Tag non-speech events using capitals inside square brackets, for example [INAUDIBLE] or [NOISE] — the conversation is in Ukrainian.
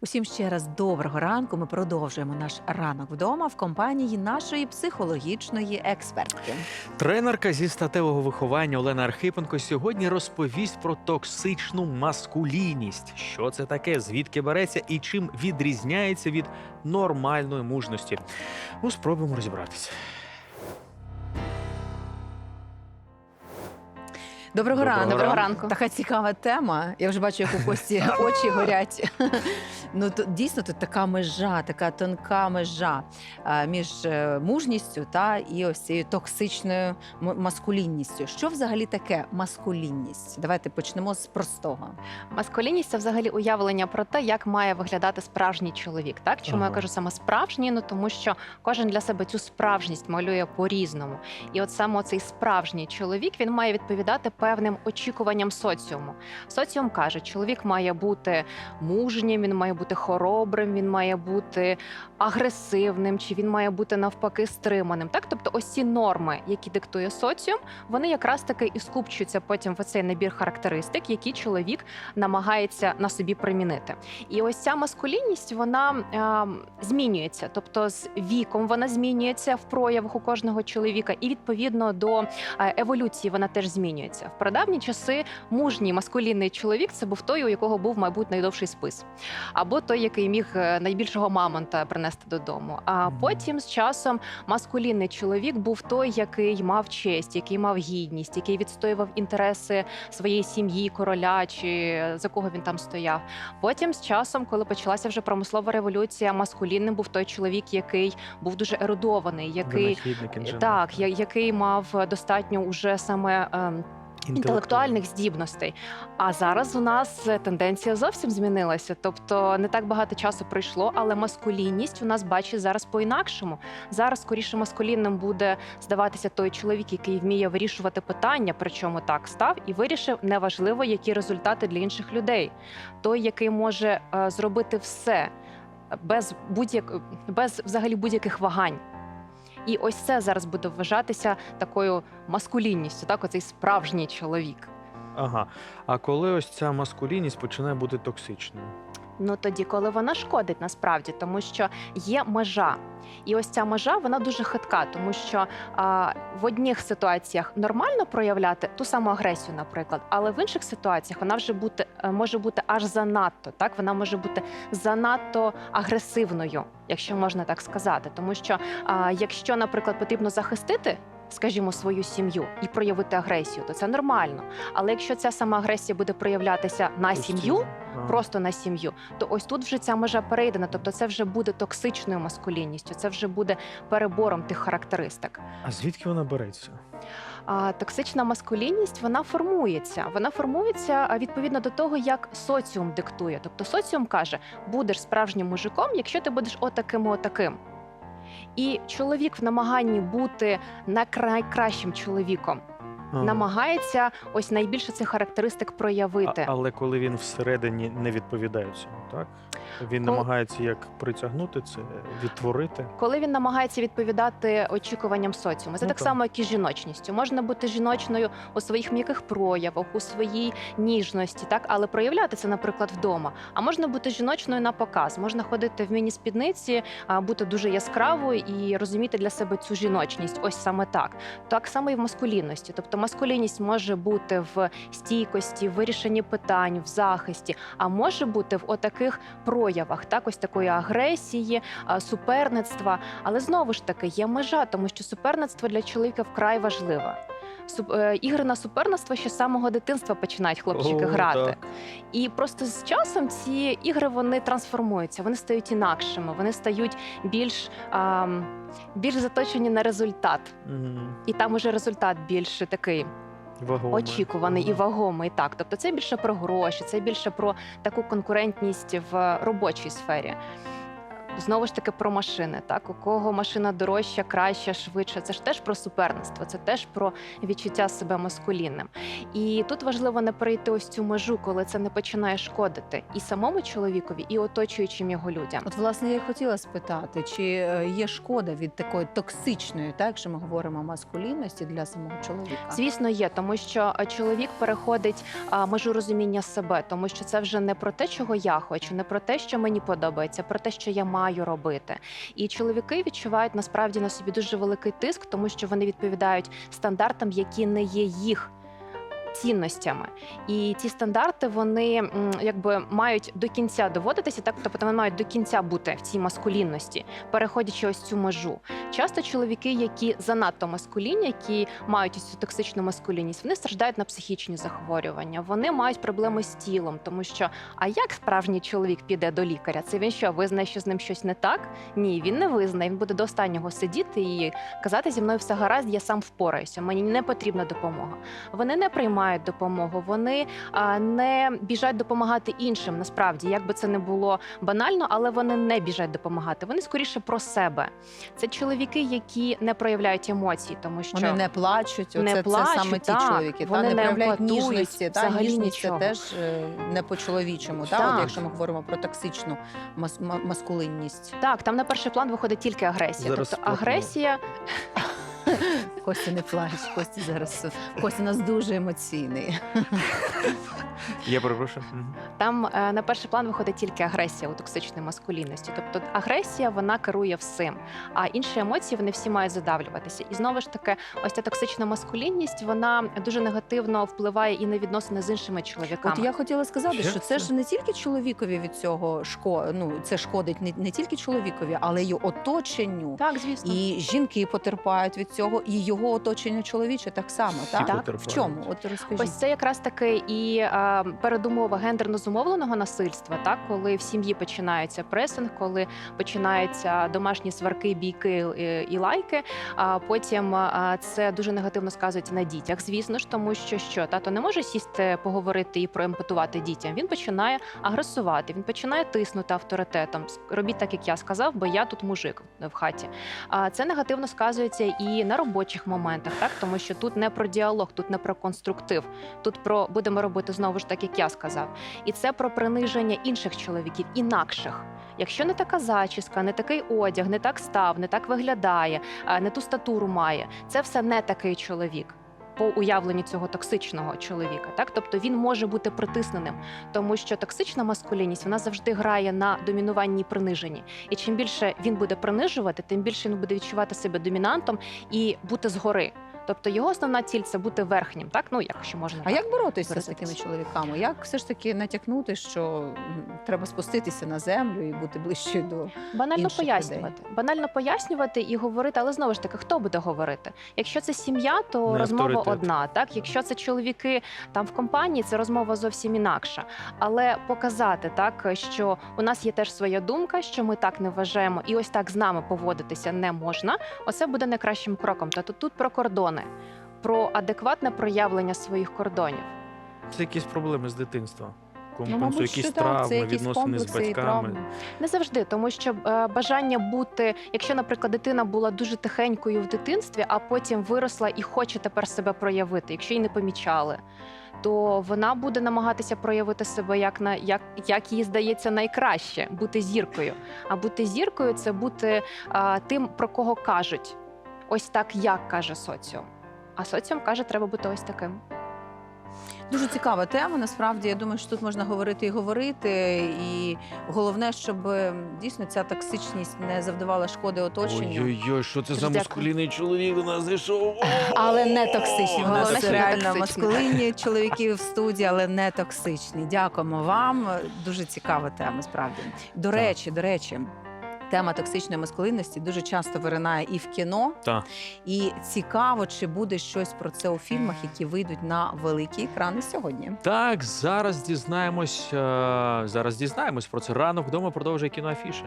Усім ще раз доброго ранку. Ми продовжуємо наш ранок вдома в компанії нашої психологічної експертки. Тренерка зі статевого виховання Олена Архипенко сьогодні розповість про токсичну маскулінність. Що це таке, звідки береться і чим відрізняється від нормальної мужності. Ну, спробуємо розібратися. Доброго, Доброго ранку. ранку. ранку. Така цікава тема. Я вже бачу, як у Кості [LAUGHS] очі горять. Ну то дійсно тут така межа, така тонка межа а, між е, мужністю та і ось цією токсичною м- маскулінністю. Що взагалі таке маскулінність? Давайте почнемо з простого. Маскулінність це взагалі уявлення про те, як має виглядати справжній чоловік. Так чому Ага. я кажу саме справжній? Ну тому що кожен для себе цю справжність малює по-різному. І от саме цей справжній чоловік він має відповідати певним очікуванням соціуму. Соціум каже, чоловік має бути мужнім, він має бути хоробрим, він має бути агресивним, чи він має бути навпаки стриманим. Так, тобто, ось ці норми, які диктує соціум, вони якраз таки і скупчуються потім в цей набір характеристик, які чоловік намагається на собі примінити. І ось ця маскулінність вона е, змінюється, тобто з віком вона змінюється в проявах у кожного чоловіка, і відповідно до е, еволюції вона теж змінюється. В прадавні часи мужній маскулінний чоловік це був той, у якого був, мабуть, найдовший спис, або той, який міг е, найбільшого мамонта принести додому. А потім з часом маскулінний чоловік був той, який мав честь, який мав гідність, який відстоював інтереси своєї сім'ї, короля чи за кого він там стояв. Потім з часом, коли почалася вже промислова революція, маскулінним був той чоловік, який був дуже ерудований, який так, я- який мав достатньо уже саме. ем, Інтелектуальних здібностей. А зараз у нас е, тенденція зовсім змінилася. Тобто не так багато часу пройшло, але маскулінність у нас бачить зараз по-інакшому. Зараз скоріше маскулінним буде здаватися той чоловік, який вміє вирішувати питання, причому так став і вирішив неважливо, які результати для інших людей. Той, який може е, зробити все без будь-як без взагалі будь-яких вагань. І ось це зараз буде вважатися такою маскулінністю, так, оцей справжній чоловік. Ага. А коли ось ця маскулінність починає бути токсичною? Ну тоді, коли вона шкодить насправді, тому що є межа. І ось ця межа вона дуже хитка, тому що а, в одних ситуаціях нормально проявляти ту саму агресію, наприклад, але в інших ситуаціях вона вже бути е, може бути аж занадто. Так вона може бути занадто агресивною, якщо можна так сказати. Тому що а, якщо, наприклад, потрібно захистити. Скажімо, свою сім'ю і проявити агресію, то це нормально. Але якщо ця сама агресія буде проявлятися на сім'ю, просто на сім'ю, то ось тут вже ця межа перейдена. Тобто це вже буде токсичною маскулінністю, це вже буде перебором тих характеристик. А звідки вона береться? А токсична маскулінність вона формується. Вона формується відповідно до того, як соціум диктує. Тобто соціум каже, будеш справжнім мужиком, якщо ти будеш отаким, отаким. І чоловік в намаганні бути найкращим чоловіком Ага. намагається ось найбільше цих характеристик проявити. А, але коли він всередині не відповідає цьому, так? Він Кол- намагається як притягнути це, відтворити. коли він намагається відповідати очікуванням соціуму. Це Ну так так. само, як і жіночністю. Можна бути жіночною у своїх м'яких проявах, у своїй ніжності, так але проявляти це, наприклад, вдома. А можна бути жіночною на показ, можна ходити в міні-спідниці, а, бути дуже яскравою і розуміти для себе цю жіночність. Ось саме так. Так само і в маскулінності. Тобто маскулінність може бути в стійкості, в вирішенні питань, в захисті, а може бути в отаких проявах, так ось такої агресії, суперництва. Але знову ж таки є межа, тому що суперництво для чоловіка вкрай важливе. Е, Ігри на суперництво ще з самого дитинства починають хлопчики О, грати. так. І просто з часом ці ігри вони трансформуються, вони стають інакшими, вони стають більш, ам, більш заточені на результат. Мгм. І там уже результат більш такий Вагоме. очікуваний і вагомий. Так, тобто це більше про гроші, це більше про таку конкурентність в робочій сфері. Знову ж таки про машини. Так, у кого машина дорожча, краща, швидша. Це ж теж про суперництво, це теж про відчуття себе маскулінним. І тут важливо не перейти ось цю межу, коли це не починає шкодити і самому чоловікові, і оточуючим його людям. От, власне, я й хотіла спитати, чи е, є шкода від такої токсичної, так, якщо ми говоримо маскулінності для самого чоловіка? Звісно, є, тому що е, чоловік переходить а, межу розуміння себе, тому що це вже не про те, чого я хочу, не про те, що мені подобається, про те, що я маю робити. І чоловіки відчувають насправді на собі дуже великий тиск, тому що вони відповідають стандартам, які не є їх. Цінностями, і ці стандарти вони якби мають до кінця доводитися, так тобто вони мають до кінця бути в цій маскулінності, переходячи ось цю межу. Часто чоловіки, які занадто маскулінні, які мають ось цю токсичну маскулінність, вони страждають на психічні захворювання. Вони мають проблеми з тілом, тому що а як справжній чоловік піде до лікаря? Це він що визнає, що з ним щось не так? Ні, він не визнає. Він буде до останнього сидіти і казати зі мною все гаразд, я сам впораюся. Мені не потрібна допомога. Вони не приймають допомогу, вони не біжать допомагати іншим. Насправді, як би це не було банально, але вони не біжать допомагати. Вони скоріше про себе. Це чоловіки, які не проявляють емоцій, тому що Вони не плачуть, Не оце плачуть, це саме ті так. чоловіки, Вони та, не не проявляють ніжності, та, ніжність це теж е, не по-чоловічому, та, от якщо ми говоримо про токсичну мас- ма- маскулинність. так, там на перший план виходить тільки агресія. Зараз тобто сплакну. агресія [LAUGHS] Костя не плач, Костя зараз Костя у нас дуже емоційний. [LAUGHS] Я перепрошую. Там е, на перший план виходить тільки агресія у токсичної маскулінності. Тобто агресія вона керує всім, а інші емоції вони всі мають задавлюватися. І знову ж таки, ось ця токсична маскулінність вона дуже негативно впливає і на відносини з іншими чоловіками. От я хотіла сказати, Що що це це? ж не тільки чоловікові від цього шко... ну, це шкодить не, не тільки чоловікові, але й оточенню. Так, звісно. І жінки потерпають від цього, і його оточення чоловіче так само. Так? потерпають. В чому? От розкажіть. Ось це якраз таки і а, передумова гендерно зумовленого насильства, так коли в сім'ї починається пресинг, коли починаються домашні сварки, бійки е, і лайки. А потім а, це дуже негативно сказується на дітях. Звісно ж, тому що що тато не може сісти, поговорити і проемпатувати дітям. Він починає агресувати, він починає тиснути авторитетом. Робіть так, як я сказав, бо я тут мужик в хаті. А це негативно сказується і на робочих моментах, так тому що тут не про діалог, тут не про конструктив. Тут про будемо робити знову ж так, як я сказав. І це про приниження інших чоловіків, інакших. Якщо не така зачіска, не такий одяг, не так став, не так виглядає, не ту статуру має, це все не такий чоловік. По уявленню цього токсичного чоловіка, так тобто він може бути притисненим, тому що токсична маскулінність вона завжди грає на домінуванні приниженні. І чим більше він буде принижувати, тим більше він буде відчувати себе домінантом і бути згори. Тобто його основна ціль це бути верхнім, так ну якщо можна А так. як боротися з такими чоловіками? Як все ж таки натякнути, що треба спуститися на землю і бути ближче до Банально інших пояснювати, банально пояснювати і говорити, але знову ж таки, хто буде говорити? Якщо це сім'я, то Не розмова авторитет. одна. Так, якщо це чоловіки там в компанії, це розмова зовсім інакша. Але показати так, що у нас є теж своя думка, що ми так не вважаємо, і ось так з нами поводитися не можна. Оце буде найкращим кроком. Тобто тут про кордони, про адекватне проявлення своїх кордонів. Це якісь проблеми з дитинства. ну, мабуть, якісь що травми, це якісь відносини з батьками. Не завжди, тому що е, бажання бути, якщо, наприклад, дитина була дуже тихенькою в дитинстві, а потім виросла і хоче тепер себе проявити, якщо її не помічали. То вона буде намагатися проявити себе як на як, як їй здається найкраще бути зіркою. А бути зіркою це бути а, тим, про кого кажуть. Ось так, як каже соціум. А соціум каже, треба бути ось таким. Дуже цікава тема. Насправді я думаю, що тут можна говорити і говорити. І головне, щоб е, дійсно ця токсичність не завдавала шкоди оточенню. Ой-ой-ой, що це за маскулінний чоловік до нас зайшов? Але не токсичні. О, У не нас токсичні. реально токсичні. маскулинні чоловіки в студії, але не токсичні. Дякуємо вам. Дуже цікава тема, справді. До речі, до речі. Тема токсичної маскулинності дуже часто виринає і в кіно, Та. і цікаво, чи буде щось про це у фільмах, які вийдуть на великі екрани сьогодні. Так, зараз дізнаємось. е, Зараз дізнаємось про це. Ранок вдома продовжує кіноафіша.